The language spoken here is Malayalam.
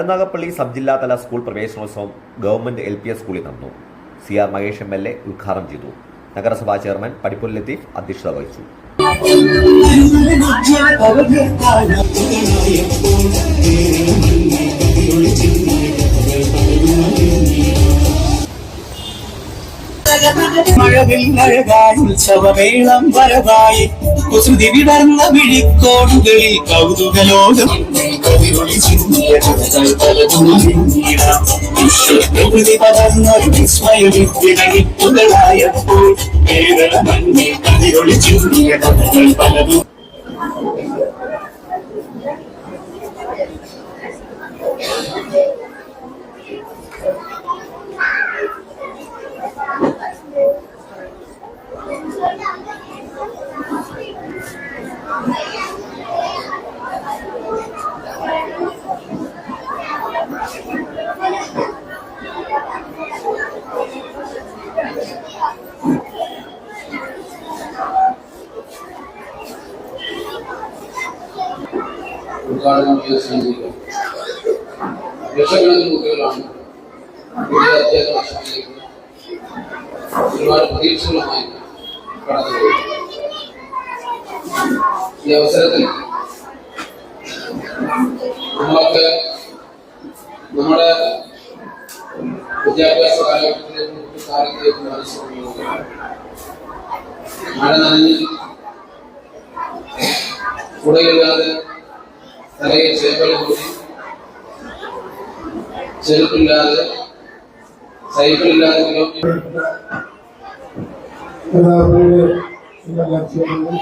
കരുനാഗപ്പള്ളി സബ് ജില്ലാതല സ്കൂൾ പ്രവേശനോത്സവം ഗവൺമെന്റ് എൽ പി എസ് സ്കൂളിൽ നടന്നു. C R Mahesh M L A ഉദ്ഘാടനം ചെയ്തു. നഗരസഭാ ചെയർമാൻ പടിപ്പുൽ ലത്തീഫ് അധ്യക്ഷത വഹിച്ചു. മഴവില്ലഴകായി ഉത്സവമേളം വിഴിക്കോടുകളിൽ കൗതുകലോകം. കവിയൊളി ചിന്തിയ. വിശ്വപ്രകൃതി പകർന്നൊരു വിസ്മയ വിദ്യകളിപ്പുകളായപ്പോൾ കേരള മണ്ണിൽ കവിയൊളി ചിന്തിയ കഥകൾ പലതും ഉദ്ഘാടനം ചെയ്ത സൈനികർ ലക്ഷക്കണക്കിന് കുട്ടികളാണ് പുതിയ അധ്യയന വർഷത്തിലേക്ക് ഒരുപാട് പ്രതീക്ഷകളുമായി കടന്നുപോയി ഈ അവസരത്തിൽ നമ്മളൊക്കെ നമ്മുടെ വിദ്യാഭ്യാസ കാലഘട്ടത്തിലേക്ക് കാലത്തേക്ക് മനസ്സിലാക്കുന്നത് മഴ നനഞ്ഞ് കുടയില്ലാതെ തലയിൽ ചേപ്പൽ കൂടി ചെരുപ്പില്ലാതെ സൈക്കിളില്ലാതെ കിലോമീറ്റർ കരുനാഗപ്പള്ളിയിലെ എല്ലാ ലക്ഷ്യങ്ങളും